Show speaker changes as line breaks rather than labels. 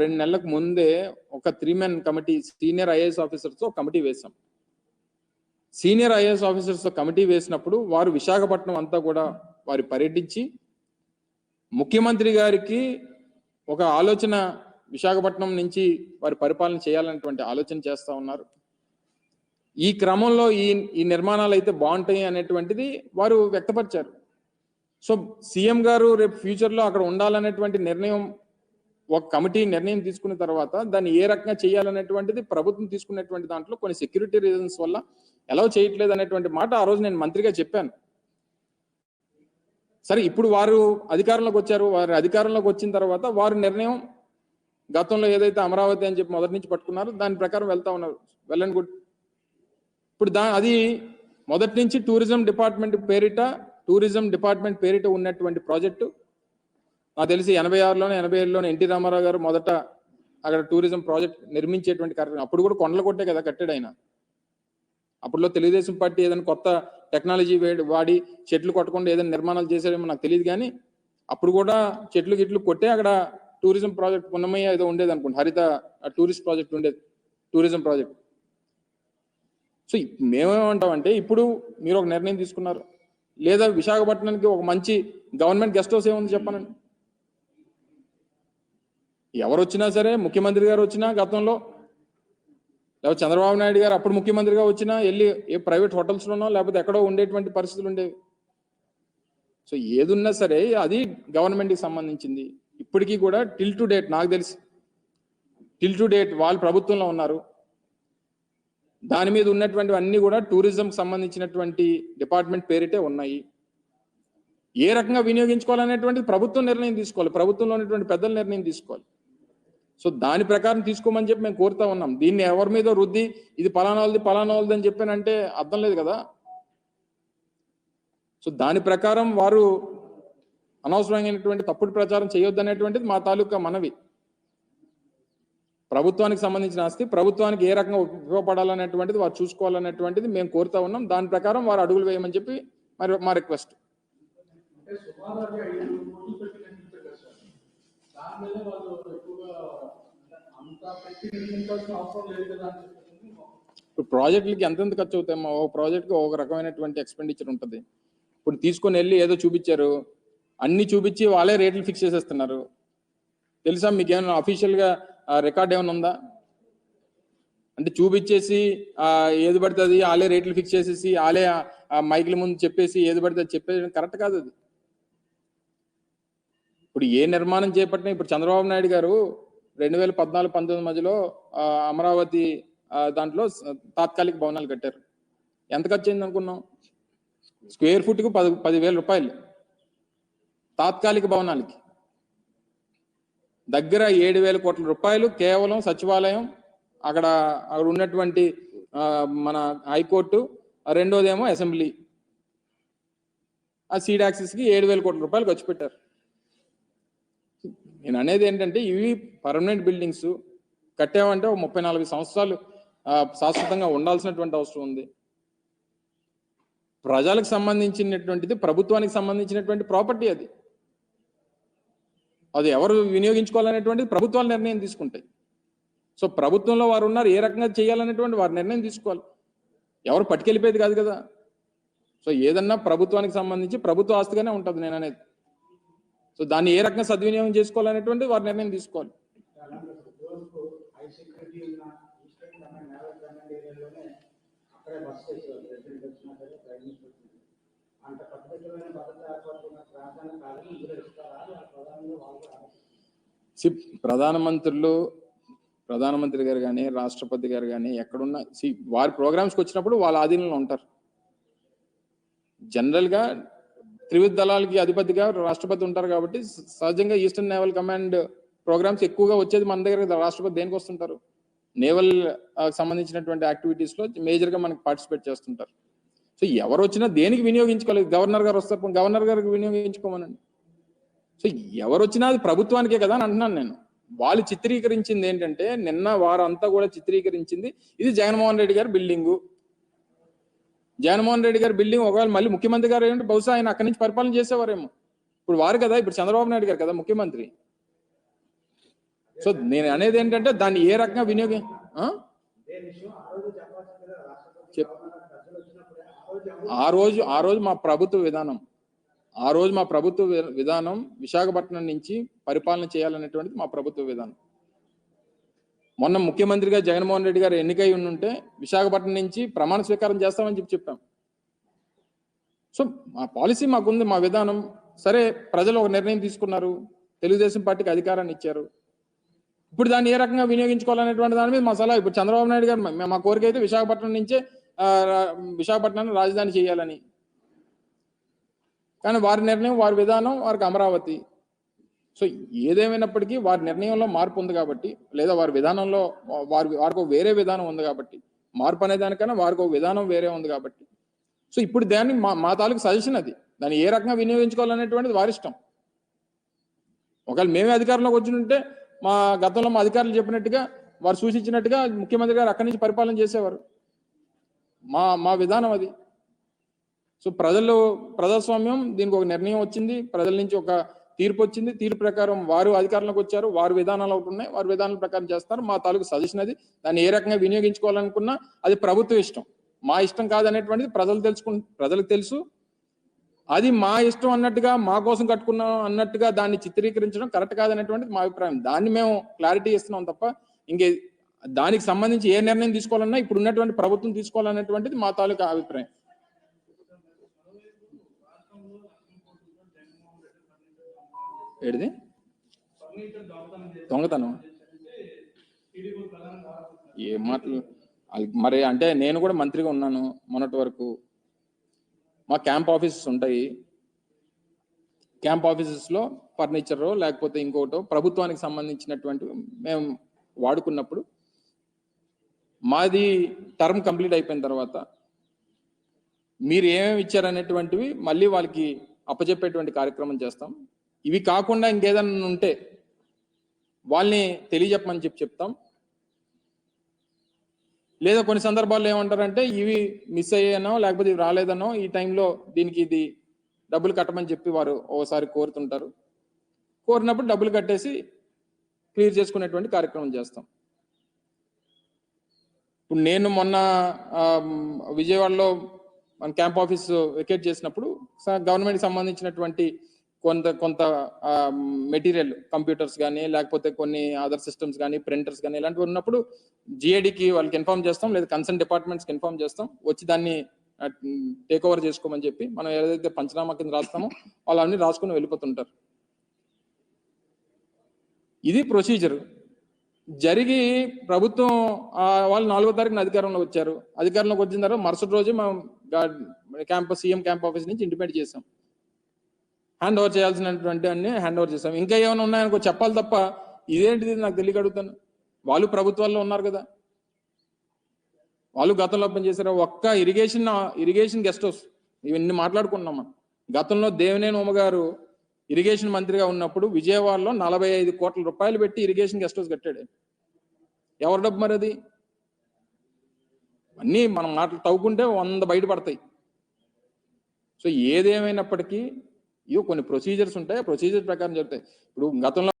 రెండు నెలలకు ముందే ఒక three men committee senior IAS ఆఫీసర్స్తో committee వేశాం. సీనియర్ ఐఏఎస్ ఆఫీసర్స్తో కమిటీ వేసినప్పుడు వారు విశాఖపట్నం అంతా కూడా వారి పర్యటించి ముఖ్యమంత్రి గారికి ఒక ఆలోచన విశాఖపట్నం నుంచి వారి పరిపాలన చేయాలనేటువంటి ఆలోచన చేస్తూ ఉన్నారు. ఈ క్రమంలో ఈ ఈ నిర్మాణాలు అయితే బాగుంటాయి అనేటువంటిది వారు వ్యక్తపరిచారు. సో సీఎం గారు రేపు ఫ్యూచర్లో అక్కడ ఉండాలనేటువంటి నిర్ణయం ఒక కమిటీ నిర్ణయం తీసుకున్న తర్వాత దాన్ని ఏ రకంగా చేయాలనేటువంటిది ప్రభుత్వం తీసుకున్నటువంటి దాంట్లో కొన్ని సెక్యూరిటీ రీజన్స్ వల్ల ఎలా చేయట్లేదు అనేటువంటి మాట ఆ రోజు నేను మంత్రిగా చెప్పాను. సరే ఇప్పుడు వారు అధికారంలోకి వచ్చారు. వారు అధికారంలోకి వచ్చిన తర్వాత వారు నిర్ణయం గతంలో ఏదైతే అమరావతి అని చెప్పి మొదటి నుంచి పట్టుకున్నారో దాని ప్రకారం వెళ్తా ఉన్నారు. వెళ్ళండి గుడ్. ఇప్పుడు దా అది మొదటి నుంచి టూరిజం డిపార్ట్మెంట్ పేరిట టూరిజం డిపార్ట్మెంట్ పేరిట ఉన్నటువంటి ప్రాజెక్టు నాకు తెలిసి ఎనభై ఆరులోనే ఎనభై ఏడులోనే ఎన్టీ రామారావు గారు మొదట అక్కడ టూరిజం ప్రాజెక్ట్ నిర్మించేటువంటి కార్యక్రమం. అప్పుడు కూడా కొండలు కొట్టే కదా కట్టాడు ఆయన. అప్పుడులో తెలుగుదేశం పార్టీ ఏదైనా కొత్త టెక్నాలజీ వాడి చెట్లు కొట్టకుండా ఏదైనా నిర్మాణాలు చేశారేమో నాకు తెలియదు కానీ అప్పుడు కూడా చెట్లు గిట్లు కొట్టే అక్కడ టూరిజం ప్రాజెక్ట్ పున్నమయ్య ఏదో ఉండేది అనుకోండి హరిత టూరిస్ట్ ప్రాజెక్ట్ ఉండేది టూరిజం ప్రాజెక్ట్. సో మేమేమంటామంటే ఇప్పుడు మీరు ఒక నిర్ణయం తీసుకున్నారు. లేదా విశాఖపట్నానికి ఒక మంచి గవర్నమెంట్ గెస్ట్ హౌస్ ఏముంది చెప్పనండి? ఎవరు వచ్చినా సరే ముఖ్యమంత్రి గారు వచ్చినా గతంలో లేకపోతే చంద్రబాబు నాయుడు గారు అప్పుడు ముఖ్యమంత్రిగా వచ్చినా వెళ్ళి ఏ ప్రైవేట్ హోటల్స్లోనో లేకపోతే ఎక్కడో ఉండేటువంటి పరిస్థితులు ఉండేవి. సో ఏదున్నా సరే అది గవర్నమెంట్కి సంబంధించింది. ఇప్పటికీ కూడా టిల్ టు డేట్ నాకు తెలిసి టిల్ టు డేట్ వాళ్ళు ప్రభుత్వంలో ఉన్నారు. దాని మీద ఉన్నటువంటి అన్ని కూడా టూరిజంకి సంబంధించినటువంటి డిపార్ట్మెంట్ పేరిటే ఉన్నాయి. ఏ రకంగా వినియోగించుకోవాలనేటువంటిది ప్రభుత్వం నిర్ణయం తీసుకోవాలి. ప్రభుత్వంలో ఉన్నటువంటి పెద్దల నిర్ణయం తీసుకోవాలి. సో దాని ప్రకారం తీసుకోమని చెప్పి మేము కోరుతా ఉన్నాం. దీన్ని ఎవరి మీద రుద్ది ఇది పలానాలది పలానాలది అని చెప్పానంటే అర్థం లేదు కదా? సో దాని ప్రకారం వారు అనవసరమైనటువంటి తప్పుడు ప్రచారం చేయొద్దు అనేటువంటిది మా తాలూకా మనవి. ప్రభుత్వానికి సంబంధించిన ఆస్తి ప్రభుత్వానికి ఏ రకంగా ఉపయోగపడాలనేటువంటిది వారు చూసుకోవాలనేటువంటిది మేము కోరుతా ఉన్నాం. దాని ప్రకారం వారు అడుగులు వేయమని చెప్పి మరి మా రిక్వెస్ట్.
అంటే ఐదు కోట్లు పెట్టి సార్. దాని మీద వాళ్ళు ఎక్కువగా అంటే అంత పెట్టి నిర్మించాల్సిన అవసరం లేదు కదా అని చెప్పేసి
ఇప్పుడు ప్రాజెక్టులకి ఎంతెంత ఖర్చు అవుతాయమ్మా ఒక ప్రాజెక్ట్కి ఒక రకమైనటువంటి ఎక్స్పెండిచర్ ఉంటుంది. ఇప్పుడు తీసుకొని వెళ్ళి ఏదో చూపించారు. అన్ని చూపించి వాళ్ళే రేట్లు ఫిక్స్ చేసేస్తున్నారు. తెలుసా మీకు ఏమైనా అఫీషియల్గా రికార్డ్ ఏమైనా ఉందా? అంటే చూపించేసి ఏది పడితే అది వాళ్ళే రేట్లు ఫిక్స్ చేసేసి వాళ్ళే మైకుల ముందు చెప్పేసి ఏది పడితే అది చెప్పేసి కరెక్ట్ కాదు అది. ఇప్పుడు ఏ నిర్మాణం చేపట్టినా ఇప్పుడు చంద్రబాబు నాయుడు గారు రెండు వేల పద్నాలుగు పంతొమ్మిది మధ్యలో అమరావతి దాంట్లో తాత్కాలిక భవనాలు కట్టారు. ఎంత ఖర్చు అయింది అనుకున్నాం స్క్వేర్ ఫుట్కు పది పదివేల రూపాయలు. తాత్కాలిక భవనాలకి. దగ్గర ఏడు వేల కోట్ల రూపాయలు కేవలం సచివాలయం అక్కడ అక్కడ ఉన్నటువంటి మన హైకోర్టు రెండోదేమో అసెంబ్లీ. ఆ సీడ్ ఏడు వేల కోట్ల రూపాయలు ఖర్చు పెట్టారు. నేను అనేది ఏంటంటే ఇవి పర్మనెంట్ బిల్డింగ్స్ కట్టామంటే ఒక ముప్పై నాలుగు సంవత్సరాలు శాశ్వతంగా ఉండాల్సినటువంటి అవసరం ఉంది. ప్రజలకు సంబంధించినటువంటిది ప్రభుత్వానికి సంబంధించినటువంటి ప్రాపర్టీ అది. అది ఎవరు వినియోగించుకోవాలనేటువంటిది ప్రభుత్వాలు నిర్ణయం తీసుకుంటాయి. సో ప్రభుత్వంలో వారు ఉన్నారు ఏ రకంగా చేయాలనేటువంటి వారు నిర్ణయం తీసుకోవాలి. ఎవరు పట్టుకెళ్ళిపోయేది కాదు కదా. సో ఏదన్నా ప్రభుత్వానికి సంబంధించి ప్రభుత్వ ఆస్తిగానే ఉంటుంది నేను అనేది సో దాన్ని ఏ రకంగా సద్వినియోగం చేసుకోవాలనేటువంటి వారు నిర్ణయం తీసుకోవాలి.
హై సెక్యూరిటీ ఉన్న ఈస్టర్న్ కమాండ్ నేవల్ కమాండ్ ఏరియాలోనే అక్కడే బస్ చేసేవారు ప్రెసిడెంట్ వచ్చినా సరే ప్రైమ్ మినిస్టర్ అంత కట్టుదిట్టమైన భద్రత ఏర్పడుతున్న ప్రాంతాన్ని కాదని ఇందులో ఇస్తారా ప్రధానంగా వాళ్ళు
సి ప్రధానమంత్రులు ప్రధానమంత్రి గారు కానీ రాష్ట్రపతి గారు కానీ ఎక్కడున్నా సి వారి ప్రోగ్రామ్స్కి వచ్చినప్పుడు వాళ్ళ ఆధీనంలో ఉంటారు. జనరల్గా త్రివిధ దళాలకి అధిపతిగా రాష్ట్రపతి ఉంటారు కాబట్టి సహజంగా ఈస్టర్న్ నేవల్ కమాండ్ ప్రోగ్రామ్స్ ఎక్కువగా వచ్చేది మన దగ్గర రాష్ట్రపతి దేనికి వస్తుంటారు? నేవల్ సంబంధించినటువంటి యాక్టివిటీస్లో మేజర్గా మనకి పార్టిసిపేట్ చేస్తుంటారు. సో ఎవరు వచ్చినా దేనికి వినియోగించుకోవాలి గవర్నర్ గారు వస్తారు గవర్నర్ గారికి వినియోగించుకోమనండి. సో ఎవరు వచ్చినా అది ప్రభుత్వానికే కదా అని అంటున్నాను నేను. వాళ్ళు చిత్రీకరించింది ఏంటంటే నిన్న వారంతా కూడా చిత్రీకరించింది ఇది జగన్మోహన్ రెడ్డి గారి బిల్డింగు. జగన్మోహన్ రెడ్డి గారి బిల్డింగ్ ఒకవేళ మళ్ళీ ముఖ్యమంత్రి గారు ఏంటంటే బహుశా ఆయన అక్కడి నుంచి పరిపాలన చేసేవారేమో. ఇప్పుడు వారు కదా ఇప్పుడు చంద్రబాబు నాయుడు గారు కదా ముఖ్యమంత్రి. సో నేను అనేది ఏంటంటే దాన్ని ఏ రకంగా వినియోగం ఆ?
రోజు
చెప్-
ఆ రోజు
ఆ రోజు మా ప్రభుత్వ విధానం ఆ రోజు మా ప్రభుత్వ వి- విధానం విశాఖపట్నం నుంచి పరిపాలన చేయాలనేటువంటిది మా ప్రభుత్వ విధానం. మొన్న ముఖ్యమంత్రిగా జగన్మోహన్ రెడ్డి గారు ఎన్నికై ఉంటే విశాఖపట్నం నుంచి ప్రమాణ స్వీకారం చేస్తామని చెప్పి చెప్పాం. సో మా పాలసీ మాకుంది మా విధానం. సరే ప్రజలు ఒక నిర్ణయం తీసుకున్నారు. తెలుగుదేశం పార్టీకి అధికారాన్ని ఇచ్చారు. ఇప్పుడు దాన్ని ఏ రకంగా వినియోగించుకోవాలనేటువంటి దాని మీద మా సలహా. ఇప్పుడు చంద్రబాబు నాయుడు గారు మా- కోరిక అయితే విశాఖపట్నం నుంచే విశాఖపట్నం విశాఖపట్నాన్ని రాజధాని చేయాలని. కానీ వారి నిర్ణయం వారి విధానం వారికి అమరావతి. సో ఏదేమైనప్పటికీ వారి నిర్ణయంలో మార్పు ఉంది కాబట్టి లేదా వారి విధానంలో వారి వారికి వేరే విధానం ఉంది కాబట్టి మార్పు అనే దానికన్నా వారికి ఒక విధానం వేరే ఉంది కాబట్టి. సో ఇప్పుడు దాన్ని మా మా తాలూకు సజెషన్ అది. దాన్ని ఏ రకంగా వినియోగించుకోవాలనేటువంటిది వారి ఇష్టం. ఒకవేళ మేమే అధికారంలోకి వచ్చి ఉంటే మా గతంలో మా అధికారులు చెప్పినట్టుగా వారు సూచించినట్టుగా ముఖ్యమంత్రి గారు అక్కడి నుంచి పరిపాలన చేసేవారు. మా మా విధానం అది. సో ప్రజలు ప్రజాస్వామ్యం దీనికి ఒక నిర్ణయం వచ్చింది. ప్రజల నుంచి ఒక తీర్పు వచ్చింది. తీర్పు ప్రకారం వారు అధికారంలోకి వచ్చారు. వారు విధానాలు ఒకటి ఉన్నాయి. వారి విధానాల ప్రకారం చేస్తారు. మా తాలూకు సజెషన్ అది. దాన్ని ఏ రకంగా వినియోగించుకోవాలనుకున్నా అది ప్రభుత్వ ఇష్టం. మా ఇష్టం కాదనేటువంటిది ప్రజలు తెలుసుకు ప్రజలకు తెలుసు. అది మా ఇష్టం అన్నట్టుగా మా కోసం కట్టుకున్నాం అన్నట్టుగా దాన్ని చిత్రీకరించడం కరెక్ట్ కాదనేటువంటిది మా అభిప్రాయం. దాన్ని మేము క్లారిటీ ఇస్తున్నాం తప్ప ఇంకే దానికి సంబంధించి ఏ నిర్ణయం తీసుకోవాలన్నా ఇప్పుడు ఉన్నటువంటి ప్రభుత్వం తీసుకోవాలనేటువంటిది మా తాలూకా అభిప్రాయం. ఏడిది? దొంగతనం. ఏ మాటలు? అది మరి అంటే నేను కూడా మంత్రిగా ఉన్నాను మొన్నటి వరకు. మా క్యాంప్ ఆఫీసెస్ ఉంటాయి. క్యాంప్ ఆఫీసెస్లో ఫర్నిచర్ లేకపోతే ఇంకోటో ప్రభుత్వానికి సంబంధించినటువంటి మేము వాడుకున్నప్పుడు మాది టర్మ్ కంప్లీట్ అయిపోయిన తర్వాత మీరు ఏమేమి ఇచ్చారనేటువంటివి మళ్ళీ వాళ్ళకి అప్పచెప్పేటువంటి కార్యక్రమం చేస్తాం. ఇవి కాకుండా ఇంకేదైనా ఉంటే వాళ్ళని తెలియజెప్పమని చెప్పి చెప్తాం. లేదా కొన్ని సందర్భాల్లో ఏమంటారంటే ఇవి మిస్ అయ్యానో లేకపోతే ఇవి రాలేదనో ఈ టైంలో దీనికి ఇది డబ్బులు కట్టమని చెప్పి వారు ఓసారి కోరుతుంటారు. కోరినప్పుడు డబ్బులు కట్టేసి క్లియర్ చేసుకునేటువంటి కార్యక్రమం చేస్తాం. ఇప్పుడు నేను మొన్న విజయవాడలో మన క్యాంప్ ఆఫీస్ వెకేట్ చేసినప్పుడు గవర్నమెంట్ సంబంధించినటువంటి కొంత కొంత మెటీరియల్ కంప్యూటర్స్ కానీ లేకపోతే కొన్ని అదర్ సిస్టమ్స్ కానీ ప్రింటర్స్ కానీ ఇలాంటివి ఉన్నప్పుడు జిఏడికి వాళ్ళకి ఇన్ఫార్మ్ చేస్తాం లేదా కన్సర్న్ డిపార్ట్మెంట్స్కి ఇన్ఫార్మ్ చేస్తాం. వచ్చి దాన్ని టేక్ ఓవర్ చేసుకోమని చెప్పి మనం ఏదైతే పంచనామా కింద రాస్తామో వాళ్ళు అన్ని రాసుకుని వెళ్ళిపోతుంటారు. ఇది ప్రొసీజర్. జరిగి ప్రభుత్వం వాళ్ళు నాలుగో తారీఖున అధికారంలో వచ్చారు. అధికారంలోకి వచ్చిన తర్వాత మరుసటి రోజు మనం క్యాంపస్ సీఎం క్యాంప్ ఆఫీస్ నుంచి ఇంటిమేట్ చేసాం హ్యాండ్ ఓవర్ చేయాల్సినటువంటి అన్ని హ్యాండ్ ఓవర్ చేస్తాం. ఇంకా ఏమైనా ఉన్నాయనుకో చెప్పాలి తప్ప ఇదేంటిది నాకు తెలియక అడుగుతాను. వాళ్ళు ప్రభుత్వాల్లో ఉన్నారు కదా. వాళ్ళు గతంలో పనిచేశారు ఒక్క ఇరిగేషన్ ఇరిగేషన్ గెస్ట్ హౌస్ ఇవన్నీ మాట్లాడుకున్నాం మనం. గతంలో దేవినేని ఉమ్మగారు ఇరిగేషన్ మంత్రిగా ఉన్నప్పుడు విజయవాడలో నలభై ఐదు కోట్ల రూపాయలు పెట్టి ఇరిగేషన్ గెస్ట్ హౌస్ కట్టాడు ఎవరి డబ్బు మరి అది? అన్నీ మనం మాటలు తవ్వుకుంటే వంద బయటపడతాయి. సో ఏదేమైనప్పటికీ ఇవి కొన్ని ప్రొసీజర్స్ ఉంటాయి ప్రొసీజర్ ప్రకారం జరుగుతాయి. ఇప్పుడు గతంలో